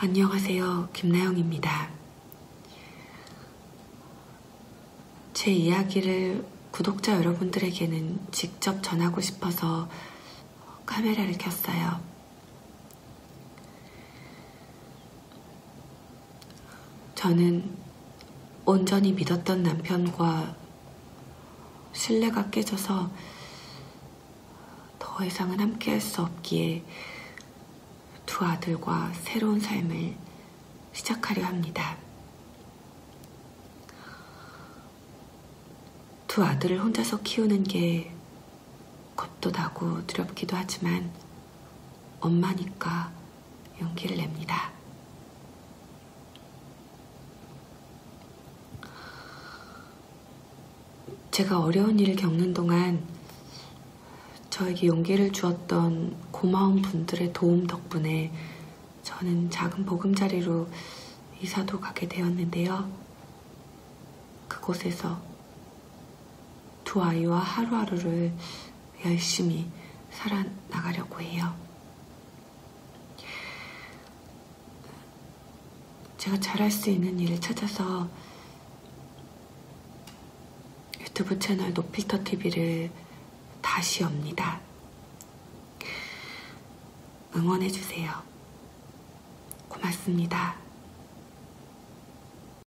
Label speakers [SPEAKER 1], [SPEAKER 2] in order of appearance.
[SPEAKER 1] 안녕하세요. 김나영입니다. 제 이야기를 구독자 여러분들에게는 직접 전하고 싶어서 카메라를 켰어요. 저는 온전히 믿었던 남편과 신뢰가 깨져서 더 이상은 함께 할 수 없기에 두 아들과 새로운 삶을 시작하려 합니다. 두 아들을 혼자서 키우는 게 겁도 나고 두렵기도 하지만 엄마니까 용기를 냅니다. 제가 어려운 일을 겪는 동안 저에게 용기를 주었던 고마운 분들의 도움 덕분에 저는 작은 보금자리로 이사도 가게 되었는데요. 그곳에서 두 아이와 하루하루를 열심히 살아나가려고 해요. 제가 잘할 수 있는 일을 찾아서 유튜브 채널 노필터 TV를 다시 엽니다. 응원해주세요. 고맙습니다.